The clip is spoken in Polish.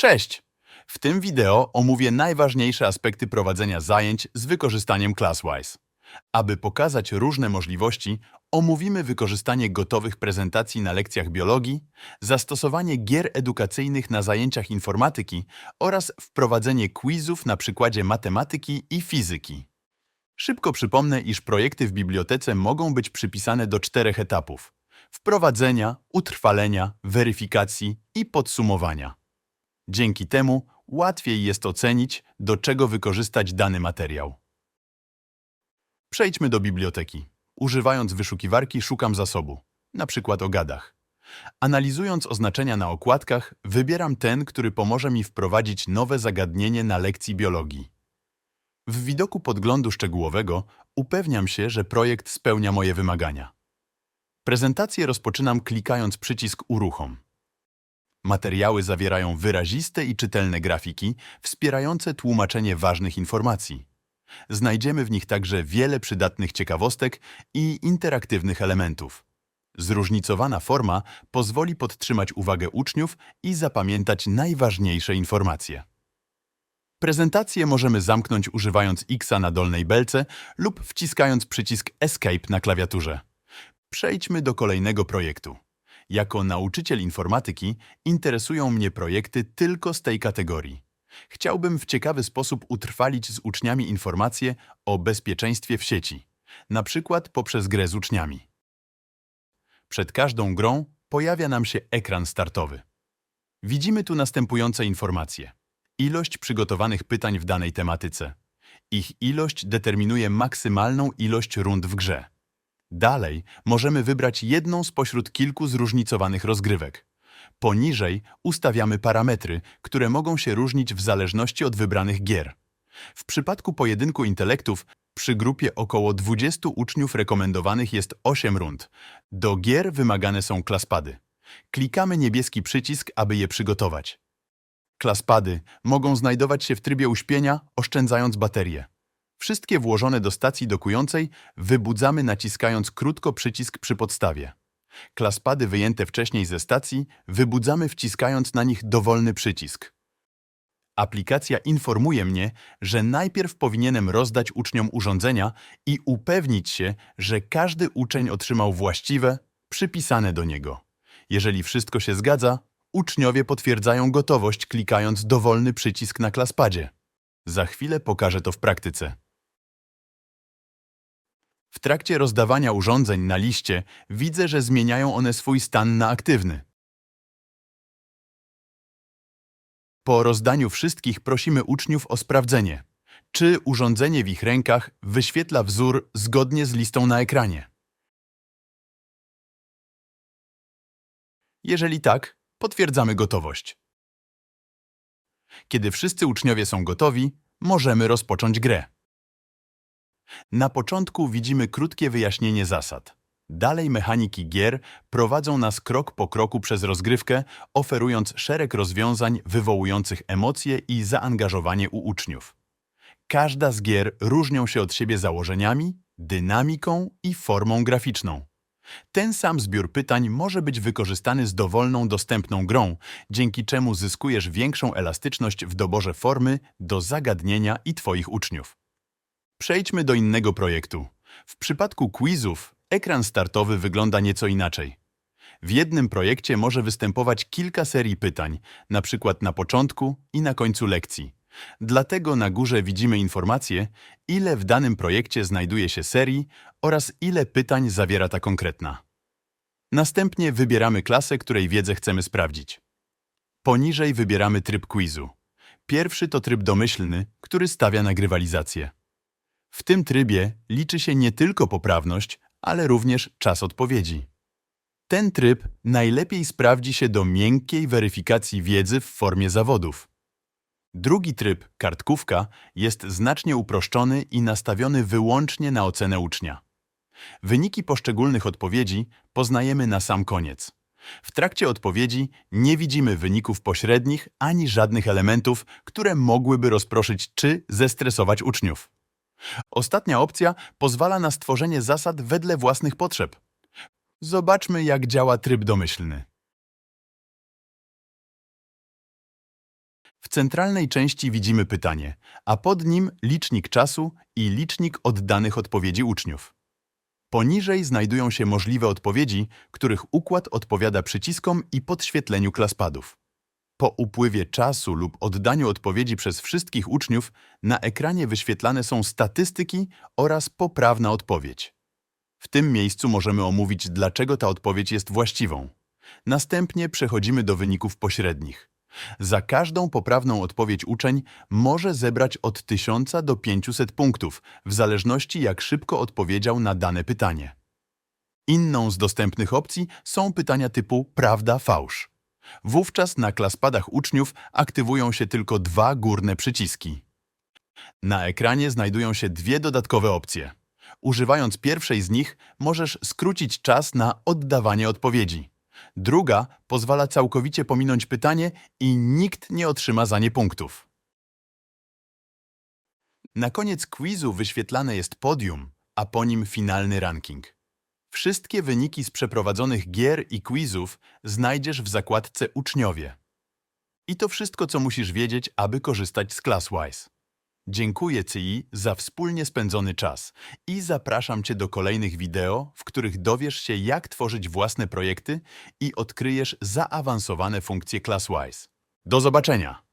Cześć! W tym wideo omówię najważniejsze aspekty prowadzenia zajęć z wykorzystaniem ClassWise. Aby pokazać różne możliwości, omówimy wykorzystanie gotowych prezentacji na lekcjach biologii, zastosowanie gier edukacyjnych na zajęciach informatyki oraz wprowadzenie quizów na przykładzie matematyki i fizyki. Szybko przypomnę, iż projekty w bibliotece mogą być przypisane do czterech etapów: wprowadzenia, utrwalenia, weryfikacji i podsumowania. Dzięki temu łatwiej jest ocenić, do czego wykorzystać dany materiał. Przejdźmy do biblioteki. Używając wyszukiwarki szukam zasobu, na przykład o gadach. Analizując oznaczenia na okładkach, wybieram ten, który pomoże mi wprowadzić nowe zagadnienie na lekcji biologii. W widoku podglądu szczegółowego upewniam się, że projekt spełnia moje wymagania. Prezentację rozpoczynam klikając przycisk Uruchom. Materiały zawierają wyraziste i czytelne grafiki wspierające tłumaczenie ważnych informacji. Znajdziemy w nich także wiele przydatnych ciekawostek i interaktywnych elementów. Zróżnicowana forma pozwoli podtrzymać uwagę uczniów i zapamiętać najważniejsze informacje. Prezentację możemy zamknąć używając X na dolnej belce lub wciskając przycisk Escape na klawiaturze. Przejdźmy do kolejnego projektu. Jako nauczyciel informatyki interesują mnie projekty tylko z tej kategorii. Chciałbym w ciekawy sposób utrwalić z uczniami informacje o bezpieczeństwie w sieci, na przykład poprzez grę z uczniami. Przed każdą grą pojawia nam się ekran startowy. Widzimy tu następujące informacje. Ilość przygotowanych pytań w danej tematyce. Ich ilość determinuje maksymalną ilość rund w grze. Dalej możemy wybrać jedną spośród kilku zróżnicowanych rozgrywek. Poniżej ustawiamy parametry, które mogą się różnić w zależności od wybranych gier. W przypadku pojedynku intelektów przy grupie około 20 uczniów rekomendowanych jest 8 rund. Do gier wymagane są klaspady. Klikamy niebieski przycisk, aby je przygotować. Klaspady mogą znajdować się w trybie uśpienia, oszczędzając baterię. Wszystkie włożone do stacji dokującej wybudzamy naciskając krótko przycisk przy podstawie. Klaspady wyjęte wcześniej ze stacji wybudzamy wciskając na nich dowolny przycisk. Aplikacja informuje mnie, że najpierw powinienem rozdać uczniom urządzenia i upewnić się, że każdy uczeń otrzymał właściwe, przypisane do niego. Jeżeli wszystko się zgadza, uczniowie potwierdzają gotowość klikając dowolny przycisk na klaspadzie. Za chwilę pokażę to w praktyce. W trakcie rozdawania urządzeń na liście widzę, że zmieniają one swój stan na aktywny. Po rozdaniu wszystkich prosimy uczniów o sprawdzenie, czy urządzenie w ich rękach wyświetla wzór zgodnie z listą na ekranie. Jeżeli tak, potwierdzamy gotowość. Kiedy wszyscy uczniowie są gotowi, możemy rozpocząć grę. Na początku widzimy krótkie wyjaśnienie zasad. Dalej mechaniki gier prowadzą nas krok po kroku przez rozgrywkę, oferując szereg rozwiązań wywołujących emocje i zaangażowanie u uczniów. Każda z gier różnią się od siebie założeniami, dynamiką i formą graficzną. Ten sam zbiór pytań może być wykorzystany z dowolną dostępną grą, dzięki czemu zyskujesz większą elastyczność w doborze formy do zagadnienia i Twoich uczniów. Przejdźmy do innego projektu. W przypadku quizów ekran startowy wygląda nieco inaczej. W jednym projekcie może występować kilka serii pytań, na przykład na początku i na końcu lekcji. Dlatego na górze widzimy informację, ile w danym projekcie znajduje się serii oraz ile pytań zawiera ta konkretna. Następnie wybieramy klasę, której wiedzę chcemy sprawdzić. Poniżej wybieramy tryb quizu. Pierwszy to tryb domyślny, który stawia na grywalizację. W tym trybie liczy się nie tylko poprawność, ale również czas odpowiedzi. Ten tryb najlepiej sprawdzi się do miękkiej weryfikacji wiedzy w formie zawodów. Drugi tryb, kartkówka, jest znacznie uproszczony i nastawiony wyłącznie na ocenę ucznia. Wyniki poszczególnych odpowiedzi poznajemy na sam koniec. W trakcie odpowiedzi nie widzimy wyników pośrednich ani żadnych elementów, które mogłyby rozproszyć czy zestresować uczniów. Ostatnia opcja pozwala na stworzenie zasad wedle własnych potrzeb. Zobaczmy, jak działa tryb domyślny. W centralnej części widzimy pytanie, a pod nim licznik czasu i licznik oddanych odpowiedzi uczniów. Poniżej znajdują się możliwe odpowiedzi, których układ odpowiada przyciskom i podświetleniu klaspadów. Po upływie czasu lub oddaniu odpowiedzi przez wszystkich uczniów na ekranie wyświetlane są statystyki oraz poprawna odpowiedź. W tym miejscu możemy omówić, dlaczego ta odpowiedź jest właściwą. Następnie przechodzimy do wyników pośrednich. Za każdą poprawną odpowiedź uczeń może zebrać od 1000 do 500 punktów, w zależności jak szybko odpowiedział na dane pytanie. Inną z dostępnych opcji są pytania typu prawda-fałsz. Wówczas na klaspadach uczniów aktywują się tylko dwa górne przyciski. Na ekranie znajdują się dwie dodatkowe opcje. Używając pierwszej z nich możesz skrócić czas na oddawanie odpowiedzi. Druga pozwala całkowicie pominąć pytanie i nikt nie otrzyma za nie punktów. Na koniec quizu wyświetlane jest podium, a po nim finalny ranking. Wszystkie wyniki z przeprowadzonych gier i quizów znajdziesz w zakładce Uczniowie. I to wszystko, co musisz wiedzieć, aby korzystać z ClassWise. Dziękuję Ci za wspólnie spędzony czas i zapraszam Cię do kolejnych wideo, w których dowiesz się, jak tworzyć własne projekty i odkryjesz zaawansowane funkcje ClassWise. Do zobaczenia!